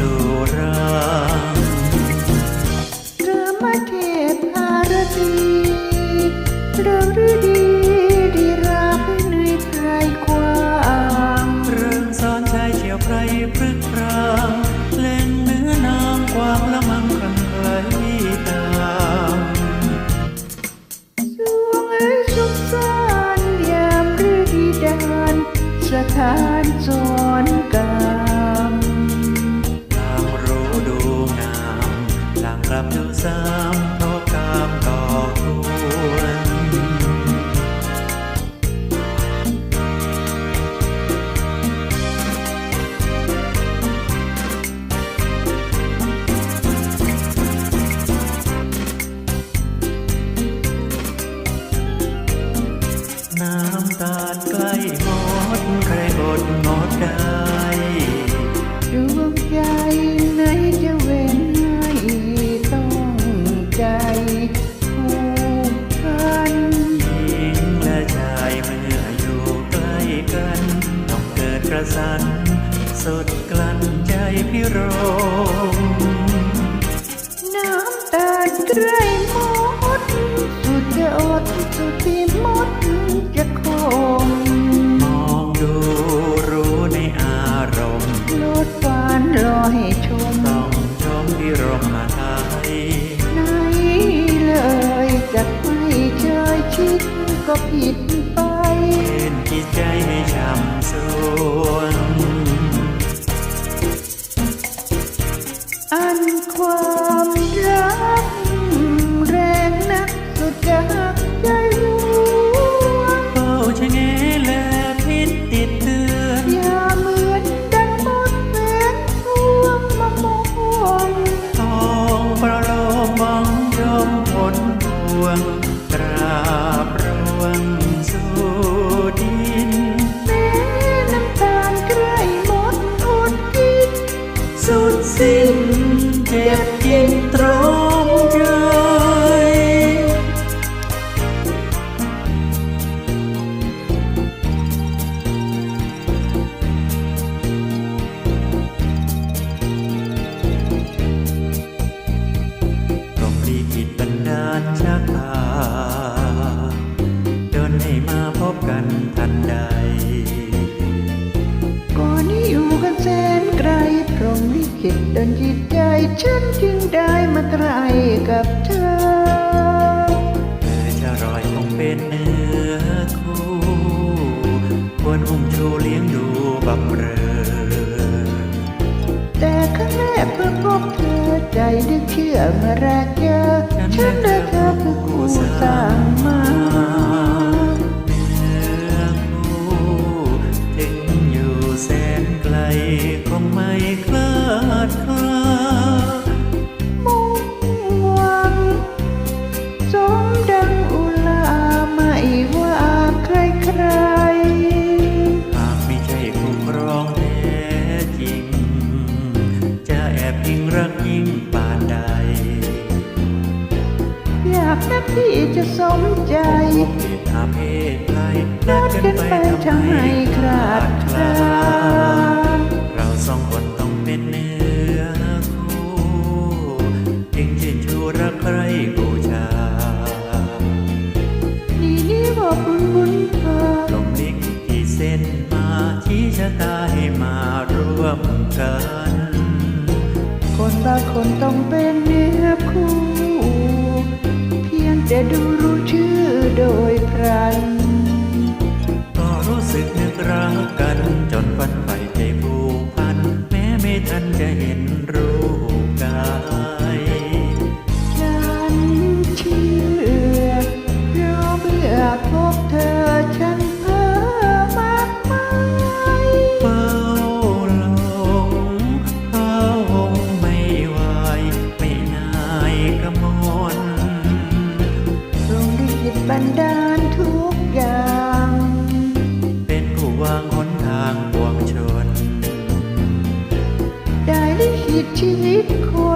สุราเรืมาเทพภารตีเรื่องฤดีดีรับเนื่ยใครกว้างเรื่องซ้อนชายเชี่ยวไพรพรึกพรางเล่นเนื้อนางความละมังคำไกลตามสวงไอชุบซ่านยามฤดีดานสถานจอนกา ลับดูซ้ำเพราะกามก่อควรน้ำตาลใกล้หมดใครอดหมดได้ ที่หมดจะคงมองดูรู้ในอารมณ์โลดฟานรอให้ชมต้องชมพิรมมาไทยไหนเลยจะไม่เชยชิดก็ผิดไปเป็นจิตใจให้ช้ำสวงอันความรัก ดบันดาลชักพาเดินให้มาพบกันทันใด ก่อนนี้อยู่กันแสนไกลพรหมลิขิตดนจิตใจ ฉันจึงได้มาใกล้กับเธอเธอจะรอยคงเป็นเนื้อคู่ ควรอุ้มชูเลี้ยงดูบำเรอ จะสมใจเหตุอาเพศไรนัดกันไปทำให้คลาดคลาเราสองคนต้องเป็นเนื้อคู่จึงชื่นชูรักใครบูชานี่นี่บอกบุญบุญพาลมลิขิตที่เส้นมาชี้ชะตาให้มาร่วมกัน คนบางคนต้องเป็นเนื้อคู่ จะดูรู้ชื่อโดยพรัน ชีวิตคน